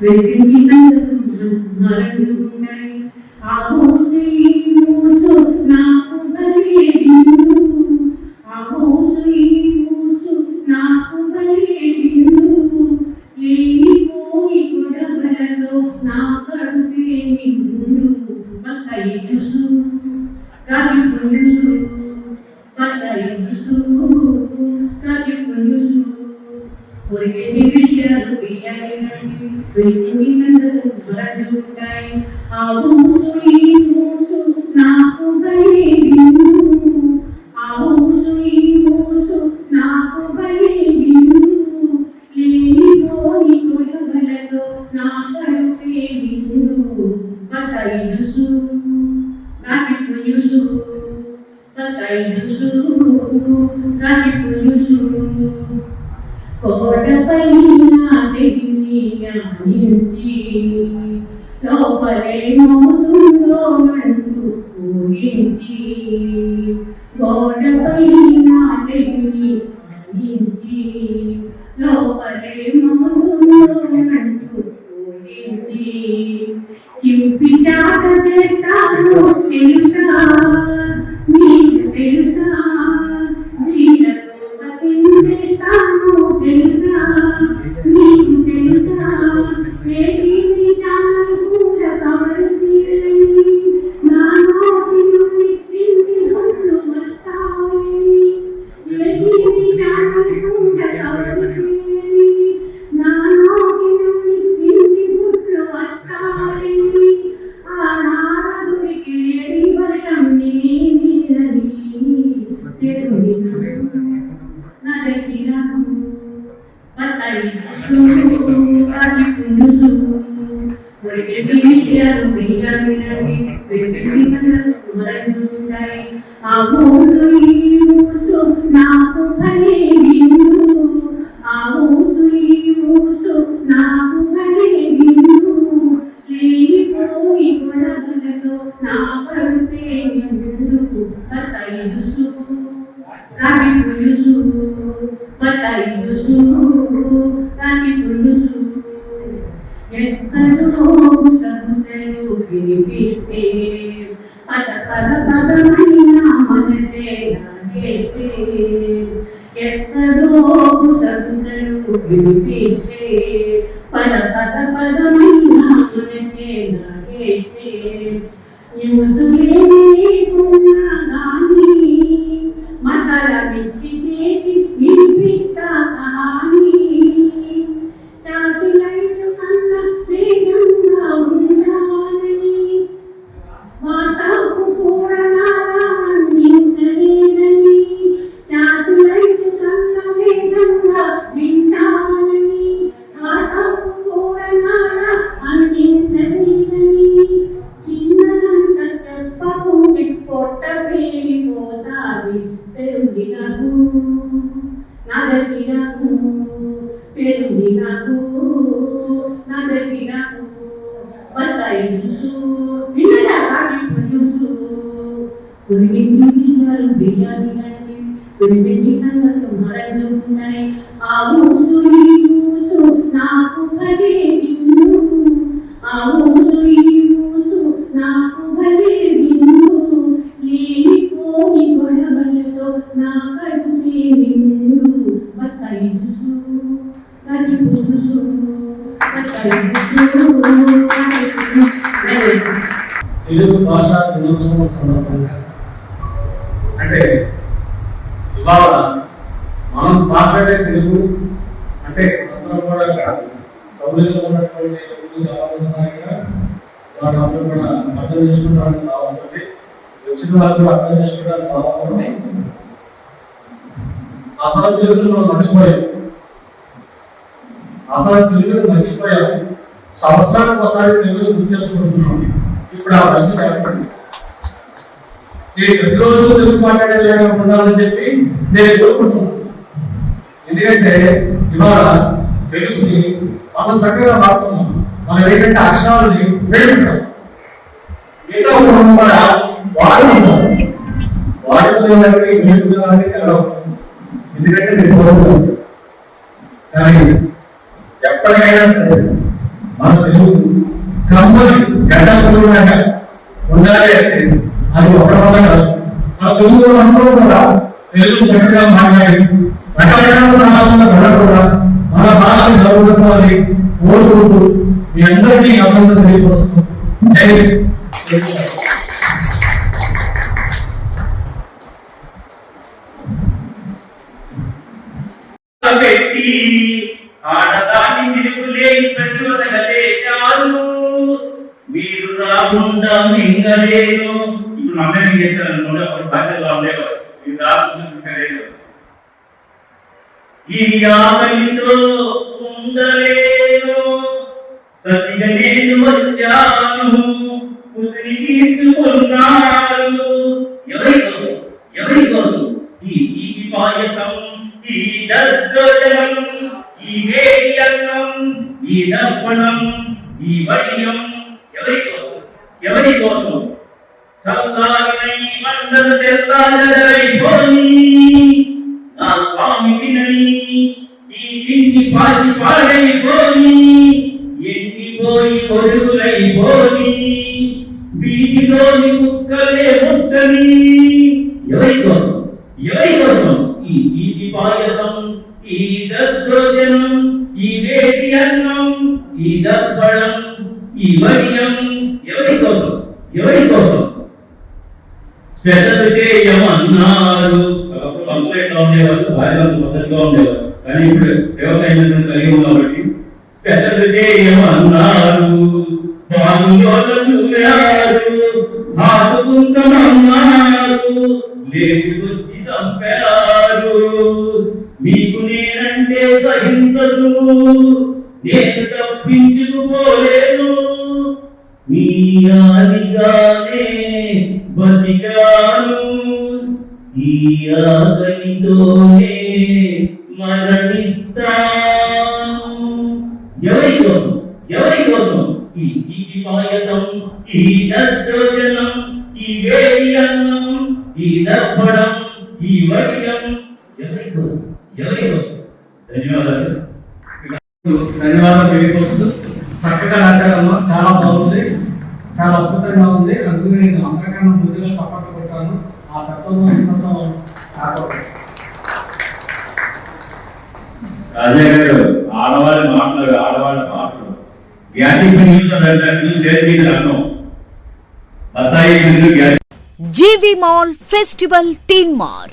వెలిగించి మరణున్నాయి ఆ ఊసి మూసు నాకు బలేడు ఆ ఊసి మూసు నాకు బలేడు లేనిపోని గొడవలతో నా కడుపే నిండు బకాయి జ్యూసు కాకి పులుసు పులుసు విషయాలు వేయాలి వెలిగించి మరణున్నాయి ఆ నించి లోపలే లోపలే చింపి చేస్తాను తెలుసు నాకు భలే విందు ఆ ఊసు ఈ ఊసు నాకు భలే విందు లేనిపోయి గొడవలతో నా கேட்டேன் பத பத பதமாய் நான் மனதே நான் கேட்டேன் எத்ததோ புதகங்கள் விரிப்பீசே பத பத பதமாய் நான் மனதே நான் கேட்டேன் நிமுதுவே நீ குன்னா తెలుగు భాష దినోత్సవం సందర్భంగా అంటే ఇవాళ మనం మాట్లాడే తెలుగు అంటే అందరం కూడా ఇక్కడ ఉన్నటువంటి తెలుగు చాలా మంది ఉన్నాయి ఇక్కడ వాళ్ళందరూ కూడా అర్థం చేసుకోవడానికి బాగుంటుంది వచ్చిన వాళ్ళు కూడా అర్థం చేసుకోవడానికి బాగుంటుంది అసలు మనం మర్చిపోయాం అసలు మర్చిపోయాం సంవత్సరానికి ఒకసారి తెలుగుని గుర్తు చేసుకుంటున్నాం ఇప్పుడు ఆ పరిస్థితి ఏర్పడింది నేను ప్రతిరోజు తెలుగు మాట్లాడేలాగా ఉండాలని చెప్పి నేను కోరుకుంటున్నాను ఎందుకంటే ఇవాళ తెలుగుని మనం చక్కగా వాడుతున్నాం మనం ఏంటంటే అక్షరాలని వేడుకుంటాం ఏదో మన కూడా వాడుకుంటాం వాడుకునేవారికి వేడుకునేవారికి కలవు ఎందుకంటే నేను కోరుకుంటాను కానీ ఎప్పటికైనా సరే మన తెలుగు కమ్మని తెలుగులాగా ఉండాలి అంటే అది ఒక వల్ల కాదు మన తెలుగు అందరూ కూడా తెలుగు చక్కగా మాట్లాడి రకరకాల ప్రాంతాల్లో కూడా మన భాషను గౌరవించాలని కోరుకుంటూ మీ అందరికీ అభినందన తెలియపరుస్తూ పెట్టి ఆడదాన్ని తిరుగులేని మీరు రాకుండా మింగలేను ఇప్పుడు నమ్మకం చేస్తారు ఒక ఉండేవారు. మీరు రాకుండా మింగలేను ఈ ఉండలేను సతిగా నేను వచ్చాను కుదిరి తీర్చుకున్నారు ఎవరి కోసం ఎవరి కోసం ఈ ఈ పాయసం ఈ దద్దోజనం ఈ వేడి అన్నం ఈ దర్పణం ఈ వడియం ఎవరి కోసం ఎవరి కోసం మండలు నా స్వామి తినని ఈ తిండి పాచి పాడైపోయి ఎండిపోయి కొడుకులైపోయి వీటిలోని కుక్కలే ముక్కని. ఎవరి కోసం? ఎవరి కోసం? ఈ తీపి పాయసం ఈ దద్దోజనం ఈ వేటి అన్నం ఈ దబ్బడం ఈ వడియం. ఎవరి కోసం? ఎవరి కోసం? స్పెషల్ చేయమన్నా పంపులు ఎట్లా ఉండేవారు భార్యలు మొదటిగా ఉండేవారు. కానీ ఇప్పుడు వ్యవసాయం కలిగి ఉన్నాం కాబట్టి స్పెషల్ చేయమన్నారు ఆదుకుంటామన్నారు చంపారు మీకు నేనంటే సహించదు. నేను తప్పించుకుపోలేను. మీ ఆదిగానే బతికాను. ఈ ఆకలితోనే ధన్యవాదాలు. ధన్యవాదాలు తెలియపరుస్తూ చక్కగా రాశారమ్మా. చాలా బాగుంది. చాలా అద్భుతంగా ఉంది. అందుకని నేను అందరికన్నా ముందుగా చప్పట్లు కొట్టాను ఆ సత్వంలో గారు ఆడవాళ్ళ మాటలు ఆడవాళ్ళ మాటలు. గ్యాటింగ్ న్యూస్ బత్తాయి గ్యాటింగ్ జీవి మాల్ ఫెస్టివల్ తీన్ మార్